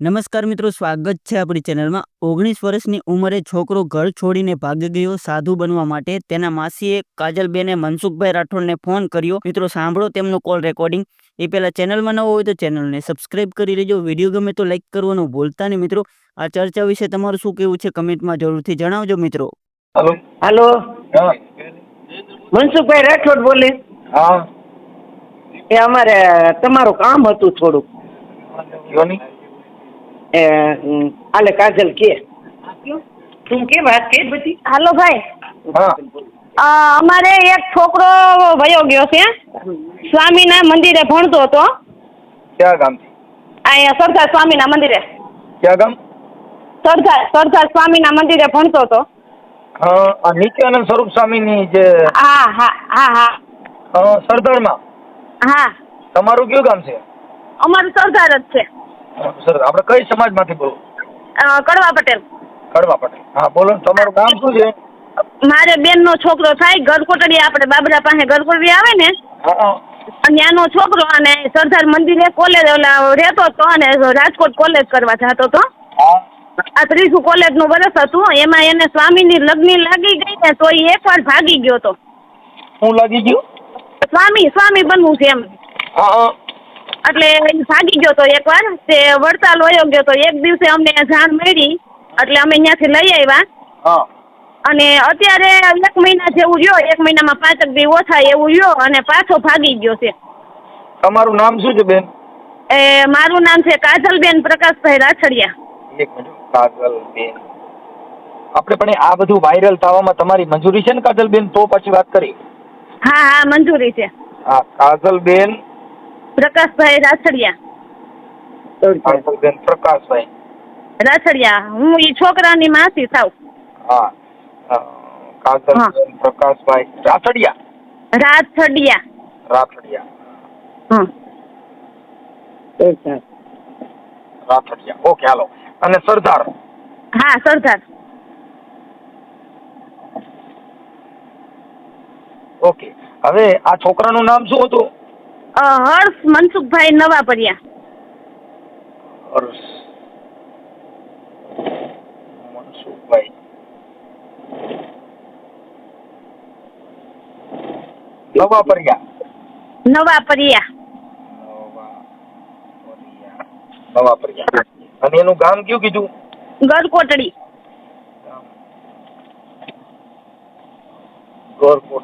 નમસ્કાર મિત્રો સ્વાગત છે આપણી ચેનલમાં. ઓગણીસ વર્ષની ઉંમરે છોકરો ઘર છોડીને ભાગી ગયો સાધુ બનવા માટે. તેના માસીએ કાજલબેને મનસુખભાઈ રાઠોડને ફોન કર્યો. મિત્રો સાંભળો તેમનો કોલ રેકોર્ડિંગ. એ પહેલાં ચેનલમાં ન હોય તો ચેનલને સબસ્ક્રાઇબ કરી લેજો. વીડિયો ગમે તો લાઈક કરવાનું ભૂલતા નહીં મિત્રો. આ ચર્ચા વિશે તમારું શું કહેવું છે કમેન્ટમાં જરૂરથી જણાવજો મિત્રો. હલો. હાલો. મનસુખભાઈ રાઠોડ બોલે. હા. એ અમારે તમારું કામ હતું થોડુંક. હાલે કાજલ કે. તું કે વાત કે બધી? હાલો ભાઈ. હા. અમારે એક છોકરો વયો ગયો છે. સ્વામીના મંદિરે ભણતો હતો. ક્યાં ગામ અહીંયા સરદાર સ્વામીના મંદિરે. ક્યાં ગામ? સરદાર સરદાર સ્વામીના મંદિરે ભણતો હતો. હા આ નિત્યાનંદ સ્વરૂપ સ્વામીની જે હા હા હા હા. સરદારમાં. હા. તમારું કયું ગામ છે? અમારું સરદાર જ છે. સર આપણે કઈ સમાજમાંથી બોલો? કડવા પટેલ. કડવા પટેલ. હા બોલો તમારું નામ શું છે? મારે બેનનો છોકરો થાય ગરકોટડી આપણે બાબરા પાસે ગરકોટડી આવે ને હા હા. ત્યાંનો છોકરો અને સરદાર મંદિરે કોલેજ ઓલા રહેતો હતો અને રાજકોટ કોલેજ કરવા જતો હતો. આ ત્રીજું કોલેજનું વર્ષ હતું એમાં એને સ્વામીની લગ્ન લાગી ગઈ ને તો એ એકવાર ભાગી ગયો તો શું લાગી ગયું? સ્વામી સ્વામી બનવું છે એમ. હા હા. એટલે ભાગી ગયો તો એકવાર તે વડતાલ વયો ગયો તો એક દિવસે અમને જાણ મળી એટલે અમે ત્યાંથી લઈ આવ્યા. હા. અને અત્યારે એક મહિના જેવું રહ્યો એક મહિનામાં પાંચક દી ઓછા એવું રહ્યો અને પાછો ભાગી ગયો છે. તમારું નામ શું છે બેન? એ મારું નામ છે કાજલબેન પ્રકાશભાઈ રાછડિયા. એક મિનિટ કાજલબેન. આપણે પણ આ બધું વાયરલ થવામાં તમારી મંજૂરી છે ને કાજલબેન? તો પછી વાત કરી. હા હા મંજૂરી છે. હા કાજલ બેન પ્રકાશભાઈ રાછડિયા પ્રકાશભાઈ. રાછડિયા હું એ છોકરાની માસી થાવ. હા. હા. પ્રકાશભાઈ રાથડિયા? રાછડિયા રાથડિયા. હં. રાથડિયા. ઓકે હાલો. અને સરદાર? હા સરદાર. ઓકે. હવે આ છોકરાનું નામ શું હતું? હર્ષ મનસુખભાઈ નવાપરિયા. હર્ષ મનસુખભાઈ. નવાપરિયા. નવાપરિયા. નવાપરિયા. અને એનું ગામ કયું કીધું? ગોરકોટડી. ગર કો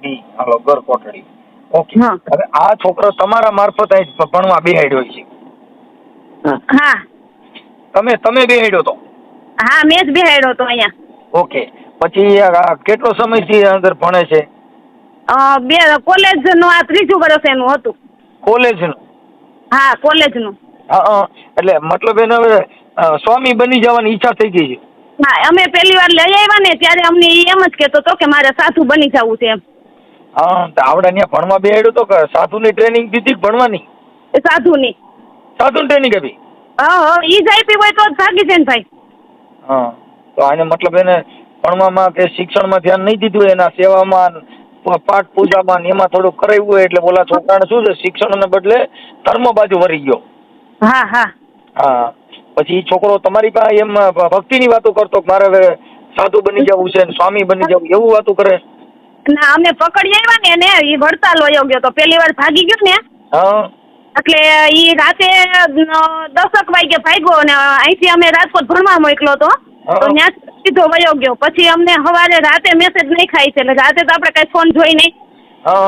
ડી હાલો ગરકોટડી ઓકે હા. હવે આ છોકરો તમારા મારફત અહીં ભણવા બેહાડ્યો છે. હા. તમે તમે બેહાડ્યો તો? હા મેં જ બેહાડ્યો તો અહીંયા. ઓકે. પછી કેટલો સમયથી અંદર ભણે છે? બે બે કોલેજનું આ ત્રીજું વર્ષ એનું હતું. કોલેજનું? હા કોલેજનું. નું હા. એટલે મતલબ એને હવે સ્વામી બની જવાની ઈચ્છા થઈ ગઈ છે? હા અમે પહેલી વાર લઈ આવ્યા ને ત્યારે અમને એમ જ કહેતો હતો કે મારે સાસુ બની જવું છે એમ. હા તો આવડે ત્યાં ભણવા બેહાડ્યો તો કે સાધુની ટ્રેનિંગ દીધી ભણવાની? એ સાધુની. સાધુની ટ્રેનિંગ આપી? હા હા ઈ જ આપી હોય તો જ ભાગી ને ભાઈ. હા તો આને મતલબ એને ભણવામાં કે શિક્ષણમાં ધ્યાન નહીં દીધું એના સેવામાં પાઠ પૂજામાં ને એમાં થોડું કરાવ્યું હોય એટલે બોલા છોકરાને શું છે શિક્ષણને બદલે ધર્મ બાજુ વળી ગયો. હા હા. હા પછી છોકરો તમારી પાસે એમ ભક્તિની વાતો કરતો કે મારે સાધુ બની જવું છે સ્વામી બની જવું એવું વાતો કરે? ના અમે પકડી આવ્યા ને એને ઈ વડતાલ વયો ગયો તો પહેલી વાર ભાગી ગયો ને. હા. એટલે ઈ રાતે દસક વાગે ભાગ્યો અને અહીંથી અમે રાજકોટ ભણવા મોકલો તો તો ત્યાં સીધો વયો ગયો. પછી અમને સવારે રાતે મેસેજ નહીં ખાય છે એટલે રાતે તો આપણે કઈ ફોન જોઈ નહીં.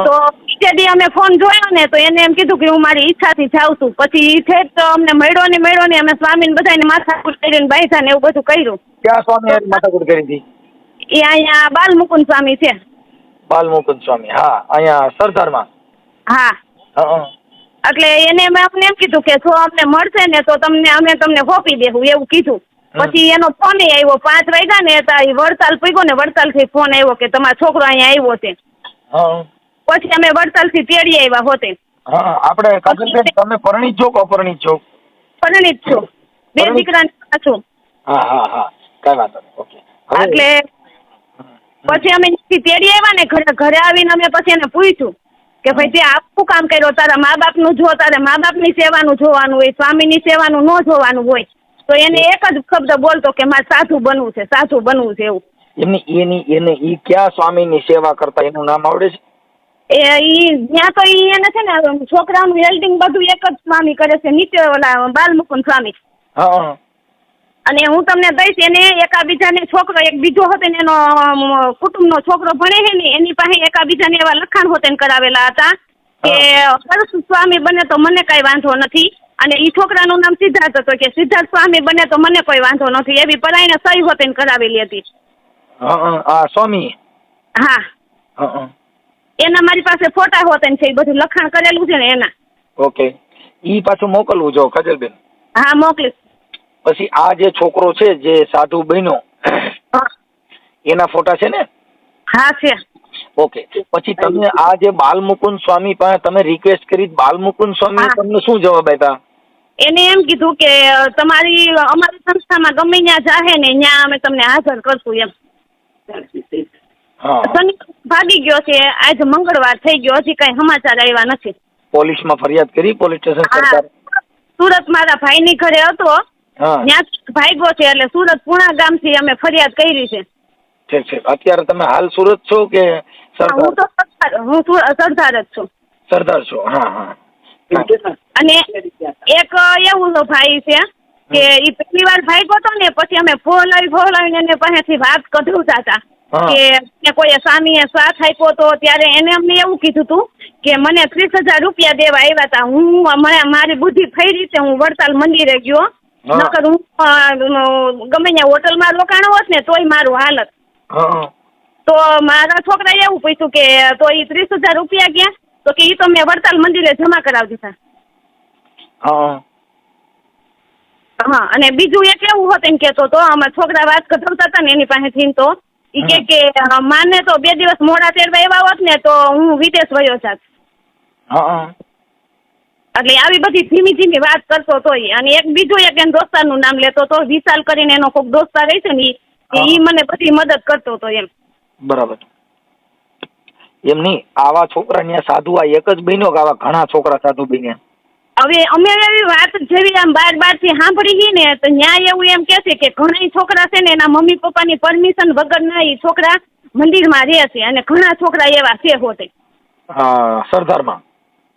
તો બીજે દી અમે ફોન જોયો ને તો એને એમ કીધું કે હું મારી ઈચ્છાથી જાઉં છું. પછી ઈ છે તો અમને મળ્યો ને મળ્યો ને અમે સ્વામીને બધાને માથાકૂટ કરીને બાંધ્યા ને એવું બધું કર્યું. ક્યાં સ્વામી માથાકૂટ કરી હતી? એ અહીંયા બાલ મુકુંદ સ્વામી છે. બાલમુકુંદ સ્વામી. હા અહીંયા સરદારમાં. હા. હા એટલે એને મેં અમને એમ કીધું કે જો અમને મળશે ને તો તમને અમે તમને ફોપી દેવું એવું કીધું. પછી એનો ફોન આવ્યો. પાંચ વાગ્યા ને તો ઈ વડતાલ પૂગ્યો ને વડતાલથી ફોન આવ્યો કે તમારો છોકરો અહીંયા આવ્યો છે. પછી અમે વડતાલથી તેડી આવ્યા હોતે. આપણે કાજલબેન તમે પરણિત છો કે અપરણિત છો? પરણિત છો. બે દીકરા છો હા હા હા. કઈ વાંધો નહીં. ઓકે. એટલે પછી અમે ત્યાંથી તેડી આવ્યા ને ઘરે ઘરે આવીને અમે પછી એને પૂછ્યું કે ભાઈ તે આખું કામ કર્યો? તારા મા બાપનું જો તારે મા બાપની સેવાનું જોવાનું હોય સ્વામીની સેવાનું ન જોવાનું હોય તો એને એક જ શબ્દ બોલતો કે મારે સાધુ બનવું છે સાધુ બનવું છે એવું. એમની એની એને ઈ ક્યાં સ્વામીની સેવા કરતા? એનું નામ આવડે છે? એ ઈ ત્યાં તો ઈ એને છે ને છોકરાનું વેલ્ડિંગ બધું એક જ સ્વામી કરે છે નીચે ઓલા બાલમુકુંદ સ્વામી. હા. અને હું તમને દઈશ એને એકાબીજાને છોકરો એક બીજો હતો ને એનો કુટુંબનો છોકરો ભણે છે ને એની પાસે એકાબીજાને એવા લખાણ હોતેન કરાવેલા હતા કે હર્ષ સ્વામી બને તો મને કાંઈ વાંધો નથી. અને એ છોકરાનું નામ સિદ્ધાર્થ હતો કે સિદ્ધાર્થ સ્વામી બને તો મને કોઈ વાંધો નથી. એવી પરાઈને સહી હોતેન કરાવેલી હતી. હા સ્વામી? હા. એના મારી પાસે ફોટા હોતેન છે એ બધું લખાણ કરેલું છે ને એના. ઓકે. ઈ પાછું મોકલવું જો કાજલબેન હા મોકલીશ. પછી આ જે છોકરો છે જે સાધુ બન્યો એના ફોટા છે ને? હા છે. ઓકે. પછી તમે આ જે બાલમુકુંદ સ્વામી પાસે તમે રિક્વેસ્ટ કરી બાલમુકુંદ સ્વામી તમને શું જવાબ આપ્યા? એને એમ કીધું કે તમારી અમારી સંસ્થામાં ગમે ત્યાં જાહે ને ત્યાં અમે તમને હાજર કરશું એમ. શનિ ભાગી ગયો છે આજ મંગળવાર થઈ ગયો હજી કઈ સમાચાર આવ્યા નથી. પોલીસમાં ફરિયાદ કરી પોલીસ સ્ટેશન સરકાર? સુરત મારા ભાઈની ઘરે હતો. ત્યાં ભાગ્યો છે એટલે સુરત પુણા ગામથી અમે ફરિયાદ કરી છે. ઠીક છે. અત્યારે તમે હાલ સુરત છો કે હું સરદાર તો સરદાર? હું સરદાર જ છું. સરદાર છો. હા હા. અને એક એવું તો ભાઈ છે કે એ પહેલી વાર ભાગ્યો હતો ને પછી અમે ફોલાવી ફોલાવીને એને પાસેથી વાત કઢાવતા હતા કે કોઈ સ્વામીએ સાથ આપ્યો તો ત્યારે એને અમને એવું કીધું હતું કે મને ત્રીસ હજાર રૂપિયા દેવા આવ્યા હતા હું મને મારી બુદ્ધિ ફરી છે હું વડતાલ મંદિરે ગયો. નકર હું ગમે ત્યાં હોટલમાં રોકાણો હોત ને તોય મારું હાલત. તો મારા છોકરાએ એવું પૂછ્યું કે તો એ ત્રીસ હજાર રૂપિયા ગયા? તો કે એ તો મેં વડતાલ મંદિરે જમા કરાવી દીધા. હા અને બીજું એક એવું હતું એમ કેતો તો અમે છોકરા વાત કઢાવતા હતા ને એની પાસેથી તો? ઈ કે કે માને તો બે દિવસ મોડા તેડવા એવા હોત ને તો હું વિદેશ વયો જાત. હા. એટલે આવી બધી ધીમી ધીમી વાત કરતો તો. અને એક બીજો એક એમ દોસ્તારનું નામ લેતો તો વિશાલ કરીને એનો કોઈક દોસ્તાર રહે છે ને એ. મને બધી મદદ કરતો તો એમ. બરાબર. એમ નહીં આવા છોકરા ત્યાં સાધુ આ એક જ બન્યો કે આવા ઘણા છોકરા સાધુ બન્યા? હવે અમે એવી વાત જેવી આમ બાર બારથી સાંભળી ને તો ન્યાય એવું એમ કે છે કે ઘણા છોકરા છે ને એના મમ્મી પપ્પાની પરમિશન વગર ના ઈ છોકરા મંદિરમાં રહે છે. અને ઘણા છોકરા એવા છે હોતે. હા સરદારમાં.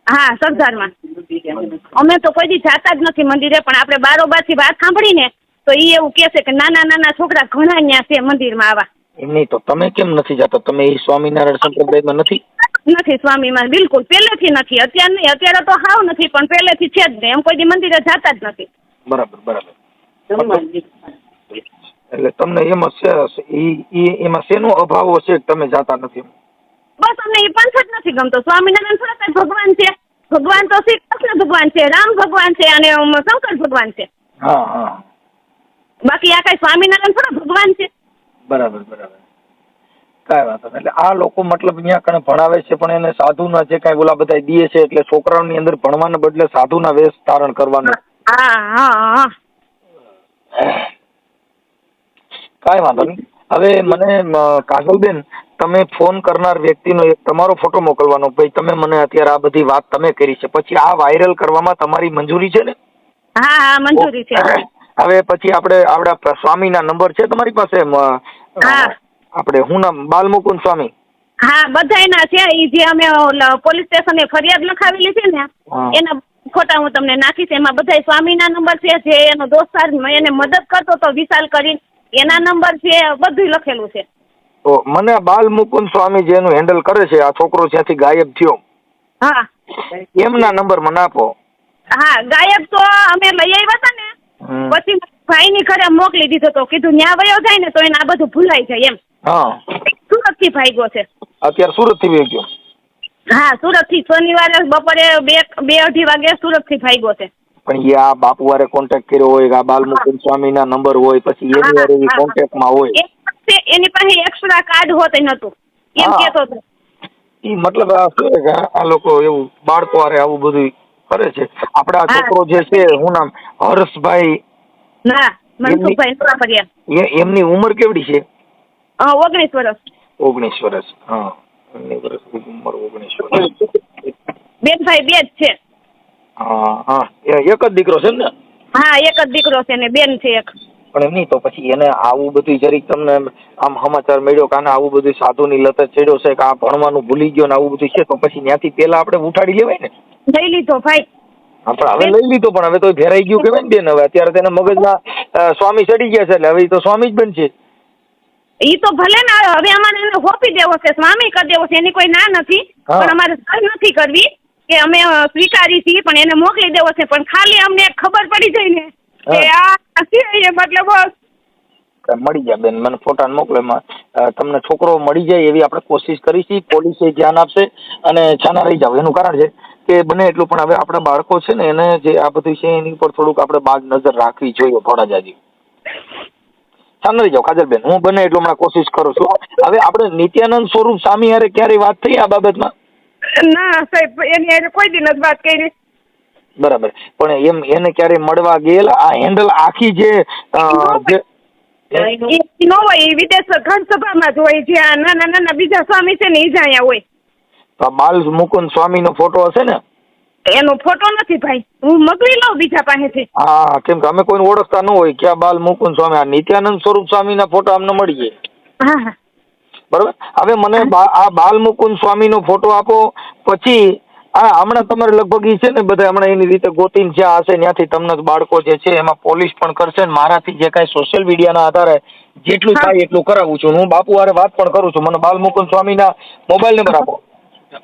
હા સરદારમાં અમે તો કોઈ દી જાતા જ નથી મંદિરે પણ આપણે બારોબારથી વાત સાંભળીને તો એ એવું કે છે કે નાના નાના છોકરા ઘણા ન્યા છે મંદિરમાં આવા. એમ નહીં તો તમે કેમ નથી જતા? તમે એ સ્વામિનારાયણ સંપ્રદાયમાં નથી? નથી સ્વામીમાં બિલકુલ પહેલેથી નથી. અત્યારે નહીં અત્યારે તો હાવ નથી પણ પહેલેથી છે જ નહીં એમ કોઈ દી મંદિરે જાતા જ નથી. બરાબર બરાબર. એટલે તમને એમાં શે- ઈ ઈ એમાં શેનો અભાવ હશે તમે જાતા નથી બસ અમને એ પંથ જ નથી ગમતો. સ્વામિનારાયણ થોડા કઈ ભગવાન છે. ભગવાન તો શ્રી કૃષ્ણ ભગવાન છે રામ ભગવાન છે અને શંકર ભગવાન છે. હા હા. બાકી આ કઈ સ્વામિનારાયણ થોડા ભગવાન છે. બરાબર બરાબર. કાંઈ વાંધો એટલે આ લોકો મતલબ અહીંયા કણે ભણાવે છે પણ એને સાધુના જે કાંઈ ઓલા બધા દે છે એટલે છોકરાઓની અંદર ભણવાને બદલે સાધુના વેશ ધારણ કરવાનું. કાંઈ વાંધો નહીં. હવે મને કાજલબેન તમે ફોન કરનાર વ્યક્તિનો એક તમારો ફોટો મોકલવાનો. ભાઈ તમે મને અત્યારે આ બધી વાત તમે કરી છે. પછી આ વાયરલ કરવામાં તમારી મંજૂરી છે ને? હા હા મંજૂરી છે. હવે પછી આપણે આપણા સ્વામીના નંબર છે તમારી પાસે. આપણે હું નામ? બાલમુકુંદ સ્વામી. હા બધાયના છે. એ જે અમે પોલીસ સ્ટેશને ફરિયાદ લખાવેલી છે ને એના ફોટા હું તમને નાખીશ. એમાં બધાય સ્વામીના નંબર છે. જે એનો દોસ્તાર એને મદદ કરતો તો વિશાલ કરીને એના નંબર છે બધું લખેલું છે. તો મને બાલ મુકુંદ સ્વામી જેનું હેન્ડલ કરે છે આ છોકરો જ્યાંથી ગાયબ થયો. હા. એમના નંબર મને આપો. હા ગાયબ તો અમે લઈ આવ્યા હતા ને પછી ભાઈ ની ઘરે મોકલી દીધો તો કીધું ન્યા વયો જાય ને તો એને આ બધું ભૂલાઈ જાય એમ. હા. સુરતથી ભાગ્યો છે. અત્યારે સુરતથી ગયો. હા સુરતથી શનિવારે બપોરે બે બે અઢી વાગે સુરતથી ભાગ્યો છે. પણ એ આ બાપુ વારે કોન્ટેક્ટ કર્યો હોય આ બાલમુકુંદ સ્વામીના નંબર હોય પછી એની વારે હા. કોન્ટેક્ટમાં હોય. એની પાસે એક્સ્ટ્રા કાર્ડ હોત નતું એમ હા. કેતો હતો. ઈ મતલબ આ શું કે આ લોકો એવું બાળકો વારે આવું બધું કરે છે. આપડા છોકરો જે છે હું નામ? હર્ષભાઈ. ના મનસુખભાઈ એમની ઉંમર કેવડી છે? ઓગણીસ વર્ષ. ઓગણીસ વર્ષ હા. ઉંમર ઓગણીસ વર્ષ. બેન ભાઈ બે જ છે. હા હા. એ એક જ દીકરો છે ને? હા એક જ દીકરો છે ને બેન છે એક. પણ એમ નહીં તો પછી એને આવું બધું જરીક તમને આમ સમાચાર મળ્યો કે આને આવું બધું સાધુની લત ચડ્યો છે કે આ ભણવાનું ભૂલી ગયો ને આવું બધું છે તો પછી ત્યાંથી પેલા આપણે ઉઠાડી લેવાય ને? લઈ લીધો ભાઈ. હા પણ હવે લઈ લીધો પણ હવે તો ભેરાઈ ગયું કેવાય ને બેન હવે અત્યારે તેના મગજમાં સ્વામી ચડી ગયા છે એટલે હવે તો સ્વામી જ બનશે ઈ તો ભલે ને હવે અમારે એને હોપી દેવો છે સ્વામી કરી દેવો છે એની કોઈ ના નથી પણ અમારે સહી નથી કરવી. કે અમે સ્વીકારી છીએ પણ એને મોકલી દેવો છે. પણ ખાલી અમને ખબર પડી જાય ને કે આ છે મતલબ મળી જાય બેન મને ફોટા મોકલો એમાં. તમને છોકરો મળી જાય એવી આપણે કોશિશ કરીશી પોલીસે ધ્યાન આપશે અને છાના રહી જાવ એનું કારણ છે કે બને એટલું પણ હવે આપણા બાળકો છે ને એને જે આ બધું છે એની ઉપર થોડુંક આપણે બાગ નજર રાખવી જોઈએ થોડા જાજી છાના રહી જાવ કાજલબેન હું બને એટલું હમણાં કોશિશ કરું છું. હવે આપણે નિત્યાનંદ સ્વરૂપ સ્વામી હારે ક્યારેય વાત થઈ આ બાબતમાં? ના સાહેબ એની હારે કોઈ દી નથી વાત કરી. બરાબર. પણ એમ એને ક્યારેય મળવા ગયેલા? આ હેન્ડલ આખી જે નો ન હોય એ વિદેશ ઘર સભામાં જ હોય જ્યાં નાના નાના બીજા સ્વામી છે ને એ જ અહીંયા હોય. આ બાલ મુકુંદ સ્વામી નો ફોટો હશે ને? એનો ફોટો નથી ભાઈ. હું મોકલી લઉં બીજા પાસેથી. હા કેમ કે અમે કોઈને ઓળખતા ન હોય ક્યાં બાલ મુકુંદ સ્વામી? આ નિત્યાનંદ સ્વરૂપ સ્વામી ના ફોટો અમને મળીએ. હા હા. બરાબર? હવે મને આ બાલમુકુંદ સ્વામી સ્વામીનો ફોટો આપો પછી આ હમણાં તમારે લગભગ ઈ છે ને બધા હમણાં એની રીતે ગોતીને જ્યાં હશે ત્યાંથી તમને બાળકો જે છે એમાં પોલીસ પણ કરશે ને મારાથી જે કાંઈ સોશિયલ મીડિયાના આધારે જેટલું થાય એટલું કરાવું છું. હું બાપુ હારે વાત પણ કરું છું. મને બાલમુકુંદ સ્વામીના મોબાઈલ નંબર આપો.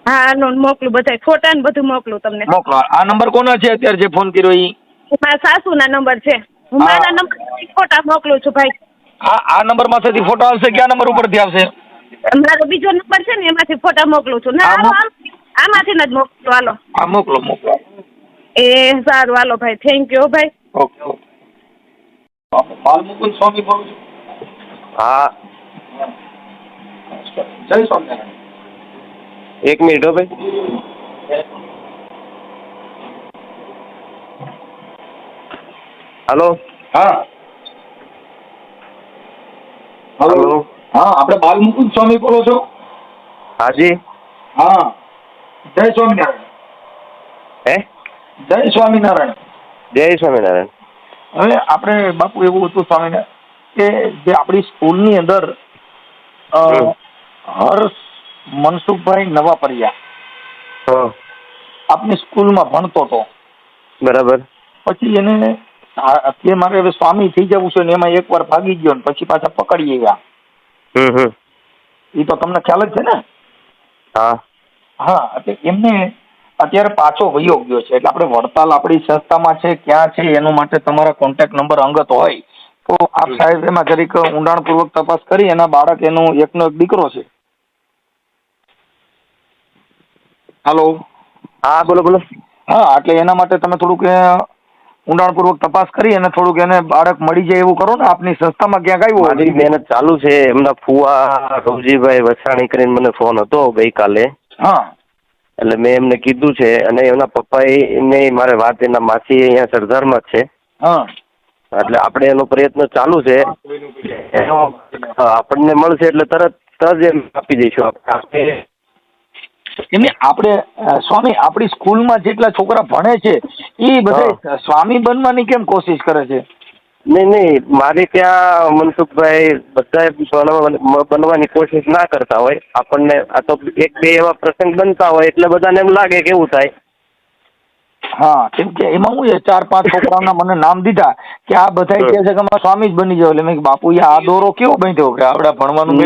હા આનો મોકલું બધા ફોટા ને બધું મોકલું તમને. મોકલો. આ નંબર કોનો છે અત્યારે જે ફોન કર્યો એ મારા સાસુના નંબર છે. હું હા. મારા નંબર ફોટા મોકલું છું ભાઈ. આ આ નંબરમાંથી ફોટો આવશે કયા નંબર ઉપરથી આવશે? મારો બીજો નંબર છે ને એમાંથી ફોટા મોકલું છું. ના હાલો આમ- આમાંથી જ મોકલું હાલો. હા મોકલો મોકલો. એ સારું હાલો ભાઈ. થેન્ક યુ ભાઈ. Okay okay. સ્વામી બોલું છું. હા. જય સ્વામિનારાયણ. એક મિનિટ હો ભાઈ. હલો. હા હલો. હલો હા આપણે બાલ મુકુંદ સ્વામી બોલો છો? હાજી. હા. જય સ્વામિનારાયણ. હે? જય સ્વામિનારાયણ. જય સ્વામિનારાયણ. હવે આપણે બાપુ એવું હતું સ્વામિનારાયણ કે જે આપણી સ્કૂલની અંદર. હર્ષ મનસુખભાઈ નવાપરિયા હા. આપની સ્કૂલમાં ભણતો હતો. બરાબર. પછી એને અત્યારે મારે હવે સ્વામી થઈ જવું છે ને એમાં એકવાર ભાગી ગયો ને પછી પાછા પકડી ગયા એ તો તમને ખ્યાલ જ છે ને? હા. હા એટલે એમને અત્યારે પાછો વયો ગયો છે. એટલે આપણે વડતાલ આપણી સંસ્થામાં છે ક્યાં છે એનું માટે તમારા કોન્ટેક્ટ નંબર અંગત હોય. તો આપ સાહેબ એમાં જરીક ઊંડાણપૂર્વક તપાસ કરી એના બાળક એનો એકનો એક દીકરો છે. હાલો. હા બોલો બોલો. હા એટલે એના માટે તમે થોડુંક ઊંડાણપૂર્વક તપાસ કરી અને થોડુંક એને બાળક મળી જાય એવું કરો ને આપની સંસ્થામાં ક્યાંક આવ્યું મારી મહેનત ચાલુ છે. એમના ફુવા રવજીભાઈ વસાણી કરીને મને ફોન હતો ગઈકાલે. હા. એટલે મેં એમને કીધું છે અને એમના પપ્પાએ ને મારે વાત એના માસી અહીંયા સરદારમાં જ છે. હા. એટલે આપણે એનો પ્રયત્ન ચાલુ છે. એનો આપણને મળશે એટલે તરત જ એમ આપી દઈશું આપણે. એમને આપણે સ્વામી આપણી સ્કૂલમાં જેટલા છોકરા ભણે છે એ બધે સ્વામી બનવાની કેમ કોશિશ કરે છે? નહીં નહીં મારે ત્યાં મનસુખભાઈ બધા બનવાની કોશિશ ના કરતા હોય. આપણને આ તો એક બે એવા પ્રસંગ બનતા હોય એટલે બધાને એમ લાગે કે એવું થાય. હા કેમ કે એમાં હું ચાર પાંચ છોકરાઓના મને નામ દીધા કે આ બધા કહે છે કે અમારે સ્વામી જ બની જાવ એટલે મેં બાપુ આ દોરો કેવો બાંધ્યો કે આપણે ભણવાનું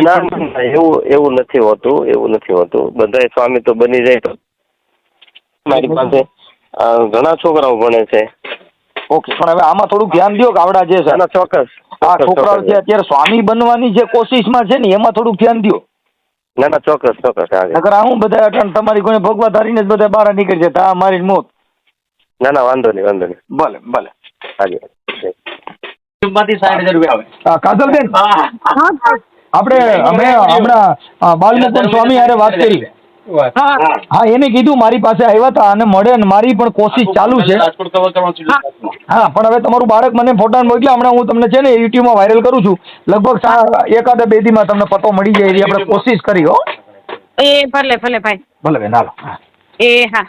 એવું એવું નથી હોતું એવું નથી હોતું. બધા સ્વામી તો બની જાય તો. મારી પાસે ઘણા છોકરાઓ ભણે છે. ઓકે પણ હવે આમાં થોડુંક ધ્યાન દો ગાવડા જે છે. ચોક્કસ આ છોકરાઓ જે અત્યારે સ્વામી બનવાની જે કોશિશમાં છે ને એમાં થોડુંક ધ્યાન દો ના ના ચોક્કસ ચોક્કસ નકર આ હું બધા અટાણ તમારી કોઈ ભગવા ધારીને જ બધા બહાર નીકળી જતા આ મારી મોત. ના ના વાંધો નહીં વાંધો નહીં. ભલે ભલે. હાજી. હા, કાજલબેન? આપણે અમે હમણાં બાલમુકુંદ સ્વામી હારે વાત કરી. હા. એને કીધું મારી પાસે આવ્યા હતા અને મળે ને મારી પણ કોશિશ ચાલુ છે. હા. પણ હવે તમારું બાળક મને ફોટા મોકલ્યા. હમણાં હું તમને છે ને યુટ્યુબમાં વાયરલ કરું છું. લગભગ સા- એકાદ બે દીમાં તમને પતો મળી જાય એવી આપણે કોશિશ કરી હો. એ ભલે ભલે ભાઈ. ભલે બેન હાલો એ હા.